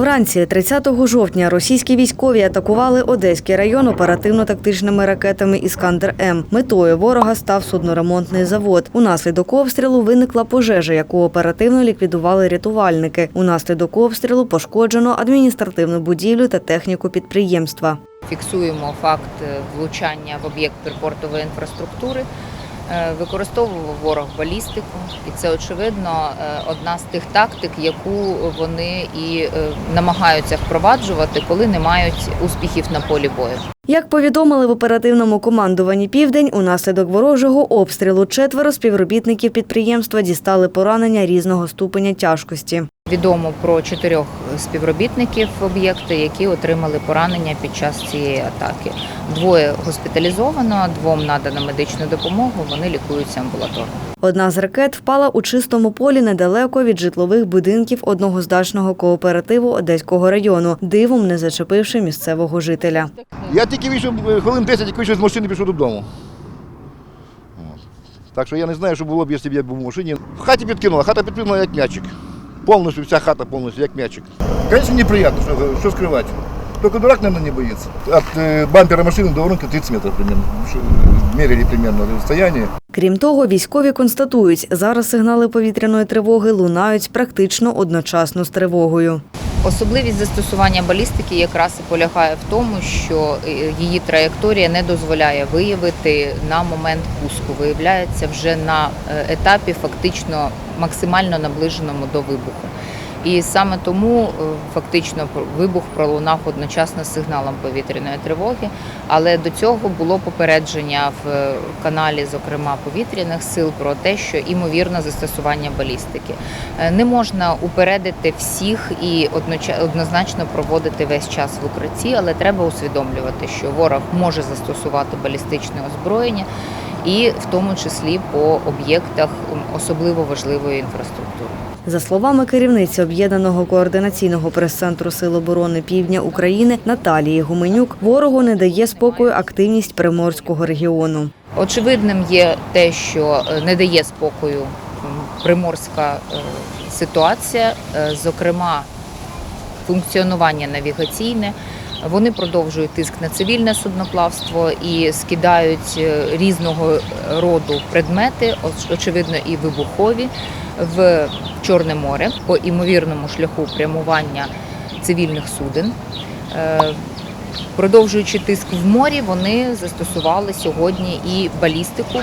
Вранці 30 жовтня російські військові атакували Одеський район оперативно-тактичними ракетами Іскандер М. Метою ворога став судноремонтний завод. Унаслідок обстрілу виникла пожежа, яку оперативно ліквідували рятувальники. Унаслідок обстрілу пошкоджено адміністративну будівлю та техніку підприємства. Фіксуємо факт е, влучання в об'єкт припортової інфраструктури. Е, Використовував ворог балістику, і це очевидно е, одна з тих тактик, яку вони і е, намагаються впроваджувати, коли не мають успіхів на полі бою. Як повідомили в оперативному командуванні Південь, унаслідок ворожого обстрілу четверо співробітників підприємства дістали поранення різного ступеня тяжкості. Відомо про чотирьох співробітників об'єкту, які отримали поранення під час цієї атаки. Двоє госпіталізовано, двом надано медичну допомогу. Вони лікуються амбулаторно. Одна з ракет впала у чистому полі недалеко від житлових будинків одного з дачного кооперативу Одеського району, дивом не зачепивши місцевого жителя. Я тільки вийшов е, хвилин 10, як вийшов з машини, пішов додому. Так що я не знаю, що було б, якщо б я був в машині. В хаті підкинула, хата підкинула як м'ячик. Повністю вся хата повністю як м'ячик. Звісно, неприємно, що, что скрывать. Только дурак, наверное, не боїться. От э, бампера машины до воронки 30 метров примерно. Мерили примерно расстояние. Крім того, військові констатують, зараз сигнали повітряної тривоги лунають практично одночасно з тривогою. Особливість застосування балістики якраз і полягає в тому, що е, її траєкторія не дозволяє виявити на момент пуску. Виявляється вже на е, етапі фактично максимально наближеному до вибуху. І саме тому е, фактично вибух пролунав одночасно з сигналом повітряної тривоги. Але до цього було попередження в е, каналі, зокрема повітряних сил, про те, що імовірно застосування балістики. Е, Не можна упередити всіх і однозначно проводити весь час в укритті, але треба усвідомлювати, що ворог може застосувати балістичне озброєння, і в тому числі по об'єктах особливо важливої інфраструктури. За словами керівниці об'єднаного координаційного прес-центру Сил оборони Півдня України Наталії Гуменюк, ворогу не дає спокою активність приморського регіону. Очевидним є те, що е, не дає спокою приморська е, ситуація, е, зокрема функціонування навігаційне. Вони продовжують тиск на цивільне судноплавство і скидають різного роду предмети, очевидно, і вибухові в Чорне море по імовірному шляху прямування цивільних суден. Е, Продовжуючи тиск в морі, вони застосували сьогодні і балістику